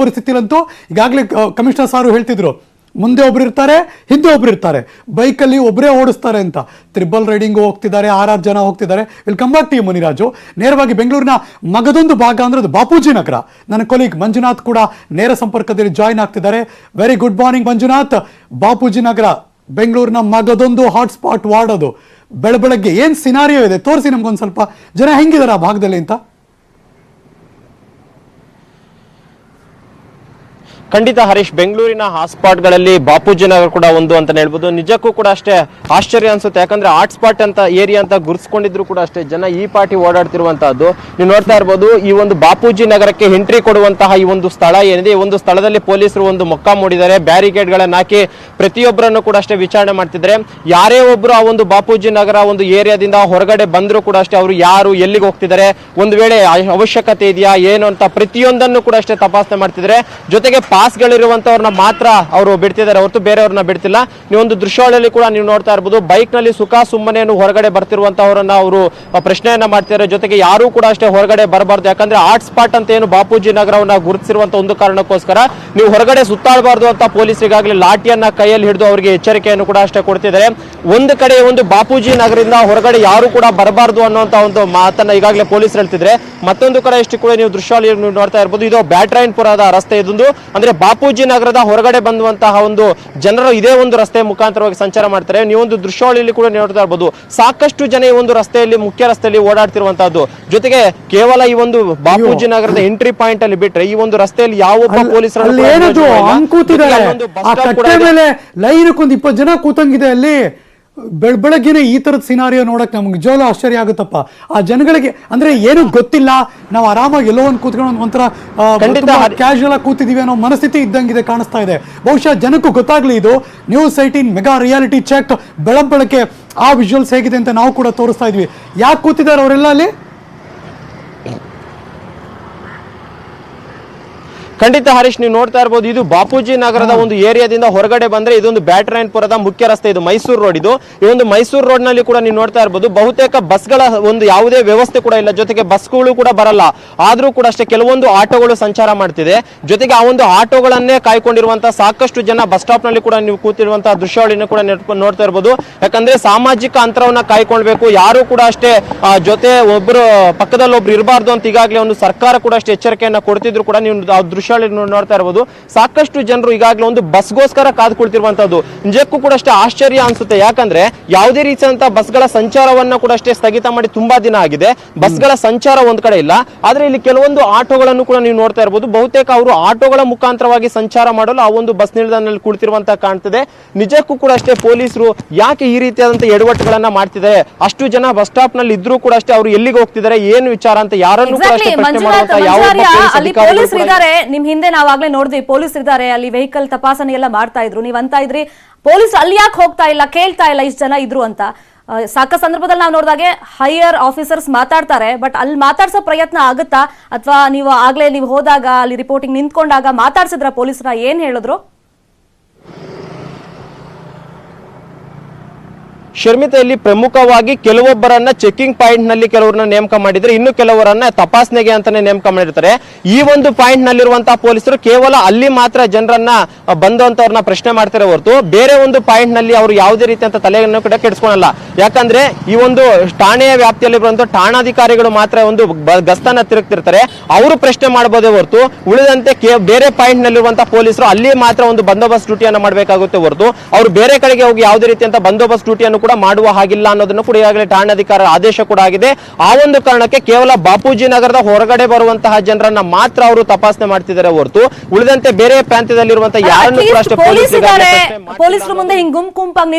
ಪರಿಸ್ಥಿತಿಲಂತೂ ಈಗಾಗಲೇ ಕಮಿಷನರ್ ಸಾರು ಹೇಳ್ತಿದ್ರು. ಮುಂದೆ ಒಬ್ರು ಇರ್ತಾರೆ, ಹಿಂದೆ ಒಬ್ರು ಇರ್ತಾರೆ. ಬೈಕಲ್ಲಿ ಒಬ್ಬರೇ ಓಡಿಸ್ತಾರೆ ಅಂತ. ತ್ರಿಬಲ್ ರೈಡಿಂಗ್ ಹೋಗ್ತಿದ್ದಾರೆ, ಆರಾರು ಜನ ಹೋಗ್ತಿದ್ದಾರೆ. ಇಲ್ಲಿ ಕಂಬಾಕ್ ಟಿ ಮುನಿರಾಜು. ನೇರವಾಗಿ ಬೆಂಗಳೂರಿನ ಮಗದೊಂದು ಭಾಗ ಅಂದ್ರೆ ಅದು ಬಾಪೂಜಿ ನಗರ. ನನ್ನ ಕೊಲೀಗ್ ಮಂಜುನಾಥ್ ಕೂಡ ನೇರ ಸಂಪರ್ಕದಲ್ಲಿ ಜಾಯಿನ್ ಆಗ್ತಿದ್ದಾರೆ. Very good morning Manjunath. Bapuji Nagar, ಬೆಂಗಳೂರಿನ ಮಗದೊಂದು ಹಾಟ್ಸ್ಪಾಟ್ ವಾರ್ಡ್ ಅದು ಬೆಳಬೆಳಗ್ಗೆ ಏನ್ ಸಿನಾರಿಯೋ ಇದೆ? ತೋರಿಸಿ ನಮ್ಗೊಂದು ಸ್ವಲ್ಪ. ಜನ ಹೆಂಗಿದ್ದಾರೆ ಆ ಭಾಗದಲ್ಲಿ ಅಂತ? ಖಂಡಿತ ಹರೀಶ್, ಬೆಂಗಳೂರಿನ ಹಾಟ್ಸ್ಪಾಟ್ಗಳಲ್ಲಿ ಬಾಪೂಜಿ ನಗರ ಕೂಡ ಒಂದು ಅಂತ ಹೇಳ್ಬೋದು. ನಿಜಕ್ಕೂ ಕೂಡ ಅಷ್ಟೇ ಆಶ್ಚರ್ಯ ಅನ್ಸುತ್ತೆ. ಯಾಕಂದ್ರೆ ಹಾಟ್ಸ್ಪಾಟ್ ಅಂತ ಏರಿಯಾ ಅಂತ ಗುರ್ಸ್ಕೊಂಡಿದ್ರು ಕೂಡ ಅಷ್ಟೇ ಜನ ಈ ಪಾರ್ಟಿ ಓಡಾಡ್ತಿರುವಂತಹದ್ದು. ನೀವು ನೋಡ್ತಾ ಇರ್ಬೋದು, ಈ ಒಂದು ಬಾಪೂಜಿ ನಗರಕ್ಕೆ ಎಂಟ್ರಿ ಕೊಡುವಂತಹ ಈ ಒಂದು ಸ್ಥಳ ಏನಿದೆ, ಈ ಒಂದು ಸ್ಥಳದಲ್ಲಿ ಪೊಲೀಸರು ಒಂದು ಮೊಕ್ಕ ಮೂಡಿದ್ದಾರೆ. ಬ್ಯಾರಿಕೇಡ್ ಗಳನ್ನ ಹಾಕಿ ಪ್ರತಿಯೊಬ್ಬರನ್ನು ಕೂಡ ಅಷ್ಟೇ ವಿಚಾರಣೆ ಮಾಡ್ತಿದ್ರೆ ಯಾರೇ ಒಬ್ರು ಆ ಒಂದು ಬಾಪೂಜಿ ನಗರ ಒಂದು ಏರಿಯಾದಿಂದ ಹೊರಗಡೆ ಬಂದ್ರು ಕೂಡ ಅಷ್ಟೇ ಅವರು ಯಾರು, ಎಲ್ಲಿಗೆ ಹೋಗ್ತಿದ್ದಾರೆ, ಒಂದು ವೇಳೆ ಅವಶ್ಯಕತೆ ಇದೆಯಾ, ಏನು ಅಂತ ಪ್ರತಿಯೊಂದನ್ನು ಕೂಡ ಅಷ್ಟೇ ತಪಾಸಣೆ ಮಾಡ್ತಿದ್ರೆ ಜೊತೆಗೆ ಪಾಸ್ಗಳಿರುವಂತವ್ರನ್ನ ಮಾತ್ರ ಅವರು ಬಿಡ್ತಿದ್ದಾರೆ. ಹೊರತು ಬೇರೆಯವ್ರನ್ನ ಬಿಡ್ತಿಲ್ಲ. ನೀವು ಒಂದು ದೃಶ್ಯಾವಳಿಯಲ್ಲಿ ಕೂಡ ನೀವು ನೋಡ್ತಾ ಇರ್ಬೋದು ಬೈಕ್ನಲ್ಲಿ ಸುಖ ಸುಮ್ಮನೆಯನ್ನು ಹೊರಗಡೆ ಬರ್ತಿರುವಂತವರನ್ನ ಅವರು ಪ್ರಶ್ನೆಯನ್ನ ಮಾಡ್ತಿದ್ದಾರೆ. ಜೊತೆಗೆ ಯಾರು ಕೂಡ ಅಷ್ಟೇ ಹೊರಗಡೆ ಬರಬಾರ್ದು. ಯಾಕಂದ್ರೆ ಹಾಟ್ ಸ್ಪಾಟ್ ಅಂತ ಏನು ಬಾಪೂಜಿ ನಗರವನ್ನ ಗುರುತಿಸಿರುವಂತ ಒಂದು ಕಾರಣಕ್ಕೋಸ್ಕರ ನೀವು ಹೊರಗಡೆ ಸುತ್ತಾಡಬಾರ್ದು ಅಂತ ಪೊಲೀಸ್ ಈಗಾಗಲೇ ಲಾಠಿಯನ್ನ ಕೈಯಲ್ಲಿ ಹಿಡಿದು ಅವರಿಗೆ ಎಚ್ಚರಿಕೆಯನ್ನು ಕೂಡ ಅಷ್ಟೇ ಕೊಡ್ತಿದ್ದಾರೆ. ಒಂದು ಕಡೆ ಒಂದು ಬಾಪೂಜಿ ನಗರದಿಂದ ಹೊರಗಡೆ ಯಾರು ಕೂಡ ಬರಬಾರ್ದು ಅನ್ನುವಂತ ಒಂದು ಮಾತನ್ನ ಈಗಾಗಲೇ ಪೊಲೀಸ್ ಹೇಳ್ತಿದ್ರೆ ಮತ್ತೊಂದು ಕಡೆ ಇಷ್ಟು ಕೂಡ ನೀವು ದೃಶ್ಯಾವಳಿ ನೋಡ್ತಾ ಇರ್ಬೋದು, ಇದು ಬ್ಯಾಟ್ರಾಯನ್ಪುರದ ರಸ್ತೆ ಇದೊಂದು ಬಾಪೂಜಿ ನಗರದ ಹೊರಗಡೆ ಬಂದುವಂತಹ ಒಂದು ಜನರು ಇದೇ ಒಂದು ರಸ್ತೆ ಮುಖಾಂತರವಾಗಿ ಸಂಚಾರ ಮಾಡ್ತಾರೆ. ನೀವು ಒಂದು ದೃಶ್ಯಾವಳಿಯಲ್ಲಿ ಕೂಡ ನೋಡ್ತಾ ಇರ್ಬೋದು. ಸಾಕಷ್ಟು ಜನ ಈ ಒಂದು ರಸ್ತೆಯಲ್ಲಿ ಮುಖ್ಯ ರಸ್ತೆಯಲ್ಲಿ ಓಡಾಡ್ತಿರುವಂತಹದ್ದು. ಜೊತೆಗೆ ಕೇವಲ ಈ ಒಂದು ಬಾಪೂಜಿ ನಗರದ ಎಂಟ್ರಿ ಪಾಯಿಂಟ್ ಅಲ್ಲಿ ಬಿಟ್ರೆ ಈ ಒಂದು ರಸ್ತೆಯಲ್ಲಿ ಯಾವೊಬ್ಬ ಪೊಲೀಸರು ಲೈನ್ ಇಪ್ಪತ್ತು ಜನ ಕೂತಂಗಿದೆ ಅಲ್ಲಿ. ಬೆಳ್ ಬೆಳಗ್ಗೆನೆ ಈ ತರದ ಸಿನಾರಿಯೋ ನೋಡಕ್ ನಮ್ಗೆ ಜೋಲ ಆಶ್ಚರ್ಯ ಆಗುತ್ತಪ್ಪ. ಆ ಜನಗಳಿಗೆ ಅಂದ್ರೆ ಏನು ಗೊತ್ತಿಲ್ಲ ನಾವು ಆರಾಮಾಗಿ ಎಲ್ಲೋ ಒಂದು ಕೂತ್ಕೊಂಡು ಒಂಥರ ಕ್ಯಾಶುಯಲ್ ಆಗಿ ಕೂತಿದೀವಿ ಅನ್ನೋ ಮನಸ್ಥಿತಿ ಇದ್ದಂಗಿದೆ ಕಾಣಿಸ್ತಾ ಇದೆ. ಬಹುಶಃ ಜನಕ್ಕೂ ಗೊತ್ತಾಗ್ಲಿ ಇದು. News Eighteen mega reality check ಬೆಳಗ್ ಆ ವಿಜುವಲ್ಸ್ ಹೇಗಿದೆ ಅಂತ ನಾವು ಕೂಡ ತೋರಿಸ್ತಾ ಇದ್ವಿ. ಯಾಕೆ ಕೂತಿದ್ದಾರೆ ಅವರೆಲ್ಲ ಅಲ್ಲಿ? ಖಂಡಿತ ಹರೀಶ್ ನೀವು ನೋಡ್ತಾ ಇರ್ಬೋದು ಇದು ಬಾಪೂಜಿ ನಗರದ ಒಂದು ಏರಿಯಾದಿಂದ ಹೊರಗಡೆ ಬಂದ್ರೆ ಇದೊಂದು ಬ್ಯಾಟ್ರಾಯನ್ಪುರದ ಮುಖ್ಯ ರಸ್ತೆ ಇದು ಮೈಸೂರು ರೋಡ್ ಇದು. ಈ ಒಂದು ಮೈಸೂರು ರೋಡ್ನಲ್ಲಿ ಕೂಡ ನೀವು ನೋಡ್ತಾ ಇರ್ಬೋದು ಬಹುತೇಕ ಬಸ್ಗಳ ಒಂದು ಯಾವುದೇ ವ್ಯವಸ್ಥೆ ಕೂಡ ಇಲ್ಲ. ಜೊತೆಗೆ ಬಸ್ಗಳು ಕೂಡ ಬರಲ್ಲ. ಆದ್ರೂ ಕೂಡ ಅಷ್ಟೇ ಕೆಲವೊಂದು ಆಟೋಗಳು ಸಂಚಾರ ಮಾಡ್ತಿದೆ. ಜೊತೆಗೆ ಆ ಒಂದು ಆಟೋಗಳನ್ನೇ ಕಾಯ್ಕೊಂಡಿರುವಂತಹ ಸಾಕಷ್ಟು ಜನ ಬಸ್ ಸ್ಟಾಪ್ನಲ್ಲಿ ಕೂಡ ನೀವು ಕೂತಿರುವಂತಹ ದೃಶ್ಯಾವಳಿನ ಕೂಡ ನೋಡ್ತಾ ಇರ್ಬೋದು. ಯಾಕಂದ್ರೆ ಸಾಮಾಜಿಕ ಅಂತರವನ್ನ ಕಾಯ್ಕೊಳ್ಬೇಕು. ಯಾರು ಕೂಡ ಅಷ್ಟೇ ಜೊತೆ ಒಬ್ರು ಪಕ್ಕದಲ್ಲಿ ಒಬ್ರು ಇರಬಾರ್ದು ಅಂತ ಈಗಾಗಲೇ ಒಂದು ಸರ್ಕಾರ ಕೂಡ ಅಷ್ಟೇ ಎಚ್ಚರಿಕೆಯನ್ನ ಕೊಡ್ತಿದ್ರು ಕೂಡ ನೀವು ದೃಶ್ಯಾವಳಿ ನೋಡ್ತಾ ಇರಬಹುದು ಸಾಕಷ್ಟು ಜನರು ಈಗಾಗಲೇ ಒಂದು ಬಸ್ಗೋಸ್ಕರ ಕಾದು ಕುಳಿತಿರುವಂತದ್ದು ನಿಜಕ್ಕೂ ಕೂಡ ಅಷ್ಟೇ ಆಶ್ಚರ್ಯ ಅನ್ಸುತ್ತೆ. ಯಾಕಂದ್ರೆ ಯಾವುದೇ ರೀತಿಯಾದಂತಹ ಬಸ್ಗಳ ಸಂಚಾರವನ್ನ ಕೂಡ ಅಷ್ಟೇ ಸ್ಥಗಿತ ಮಾಡಿ ತುಂಬಾ ದಿನ ಆಗಿದೆ. ಬಸ್ಗಳ ಸಂಚಾರ ಒಂದ್ ಕಡೆ ಇಲ್ಲ. ಆದ್ರೆ ಇಲ್ಲಿ ಕೆಲವೊಂದು ಆಟೋಗಳನ್ನು ಕೂಡ ನೀವು ನೋಡ್ತಾ ಇರಬಹುದು ಬಹುತೇಕ ಅವರು ಆಟೋಗಳ ಮುಖಾಂತರವಾಗಿ ಸಂಚಾರ ಮಾಡಲು ಆ ಒಂದು ಬಸ್ ನಿಲ್ದಾಣದಲ್ಲಿ ಕುಳಿತಿರುವಂತಹ ಕಾಣ್ತಿದೆ. ನಿಜಕ್ಕೂ ಕೂಡ ಅಷ್ಟೇ ಪೊಲೀಸರು ಯಾಕೆ ಈ ರೀತಿಯಾದಂತಹ ಎಡವಟ್ಟುಗಳನ್ನ ಮಾಡ್ತಿದ್ದಾರೆ? ಅಷ್ಟು ಜನ ಬಸ್ ಸ್ಟಾಪ್ನಲ್ಲಿ ಇದ್ರೂ ಕೂಡ ಅಷ್ಟೇ ಅವರು ಎಲ್ಲಿಗೆ ಹೋಗ್ತಿದ್ದಾರೆ? ಏನು ವಿಚಾರ ಅಂತ ಯಾರನ್ನು ಕೂಡ ಪ್ರಶ್ನೆ ಮಾಡುವಂತ ಯಾವ ನಿಮ್ ಹಿಂದೆ ನಾವಾಗ್ಲೇ ನೋಡಿದ್ವಿ, ಪೊಲೀಸ್ ಇದ್ದಾರೆ, ಅಲ್ಲಿ ವೆಹಿಕಲ್ ತಪಾಸಣೆ ಎಲ್ಲ ಮಾಡ್ತಾ ಇದ್ರು. ನೀವ್ ಅಂತ ಇದ್ರಿ, ಪೊಲೀಸ್ ಅಲ್ಲಿ ಯಾಕೆ ಹೋಗ್ತಾ ಇಲ್ಲ, ಕೇಳ್ತಾ ಇಲ್ಲ, ಇಷ್ಟು ಜನ ಇದ್ರು ಅಂತ. ಸಾಕ ಸಂದರ್ಭದಲ್ಲಿ ನಾವು ನೋಡಿದಾಗೆ ಹೈಯರ್ ಆಫೀಸರ್ಸ್ ಮಾತಾಡ್ತಾರೆ ಬಟ್ ಅಲ್ಲಿ ಮಾತಾಡ್ಸೋ ಪ್ರಯತ್ನ ಆಗುತ್ತಾ? ಅಥವಾ ನೀವು ಆಗ್ಲೇ ನೀವು ಹೋದಾಗ, ಅಲ್ಲಿ ರಿಪೋರ್ಟಿಂಗ್ ನಿಂತ್ಕೊಂಡಾಗ ಮಾತಾಡ್ಸಿದ್ರ ಪೊಲೀಸರ ಏನ್ ಹೇಳಿದ್ರು? ಶರ್ಮಿತಾ ಇಲ್ಲಿ ಪ್ರಮುಖವಾಗಿ ಕೆಲವೊಬ್ಬರನ್ನ ಚೆಕಿಂಗ್ ಪಾಯಿಂಟ್ನಲ್ಲಿ ಕೆಲವರನ್ನ ನೇಮಕ ಮಾಡಿದ್ರೆ ಇನ್ನು ಕೆಲವರನ್ನ ತಪಾಸಣೆಗೆ ಅಂತಾನೆ ನೇಮಕ ಮಾಡಿರ್ತಾರೆ. ಈ ಒಂದು ಪಾಯಿಂಟ್ ನಲ್ಲಿರುವಂತಹ ಪೊಲೀಸರು ಕೇವಲ ಅಲ್ಲಿ ಮಾತ್ರ ಜನರನ್ನ ಬಂದಂತವ್ರನ್ನ ಪ್ರಶ್ನೆ ಮಾಡ್ತಾರೆ ಹೊರತು ಬೇರೆ ಒಂದು ಪಾಯಿಂಟ್ನಲ್ಲಿ ಅವರು ಯಾವುದೇ ರೀತಿಯಂತ ತಲೆಯನ್ನು ಕೂಡ ಕೆಡಿಸ್ಕೊಳಲ್ಲ. ಯಾಕಂದ್ರೆ ಈ ಒಂದು ಠಾಣೆಯ ವ್ಯಾಪ್ತಿಯಲ್ಲಿ ಬರುವಂತಹ ಠಾಣಾಧಿಕಾರಿಗಳು ಮಾತ್ರ ಒಂದು ಗಸ್ತನ ತಿರುಗ್ತಿರ್ತಾರೆ. ಅವರು ಪ್ರಶ್ನೆ ಮಾಡಬಹುದೇ ಹೊರತು ಉಳಿದಂತೆ ಬೇರೆ ಪಾಯಿಂಟ್ ನಲ್ಲಿರುವಂತಹ ಪೊಲೀಸರು ಅಲ್ಲಿ ಮಾತ್ರ ಒಂದು ಬಂದೋಬಸ್ತ್ ಡ್ಯೂಟಿಯನ್ನು ಮಾಡಬೇಕಾಗುತ್ತೆ ಹೊರತು. ಅವರು ಬೇರೆ ಕಡೆಗೆ ಹೋಗಿ ಯಾವುದೇ ರೀತಿಯಂತ ಬಂದೋಬಸ್ತ್ ಡ್ಯೂಟಿಯನ್ನು ಕೂಡ ಮಾಡುವ ಹಾಗಿಲ್ಲ ಅನ್ನೋದನ್ನು ಕೂಡ ಈಗಾಗಲೇ ಠಾಣಾಧಿಕಾರ ಆದೇಶ ಕೂಡ ಆಗಿದೆ. ಆ ಒಂದು ಕಾರಣಕ್ಕೆ ಕೇವಲ ಬಾಪೂಜಿ ನಗರದ ಹೊರಗಡೆ ಬರುವಂತಹ ಜನರನ್ನ ಮಾತ್ರ ಅವರು ತಪಾಸಣೆ ಮಾಡ್ತಿದ್ದಾರೆ ಹೊರತು ಉಳಿದಂತೆ ಬೇರೆ ಪ್ರಾಂತ್ಯದಲ್ಲಿರುವಂತಹ ಯಾರನ್ನು ಕೂಡ ಅಷ್ಟೇ ಪೊಲೀಸರು ಮುಂದೆ ಹಿಂಗ್ ಗುಂಪು ಗುಂಪಾಗಿ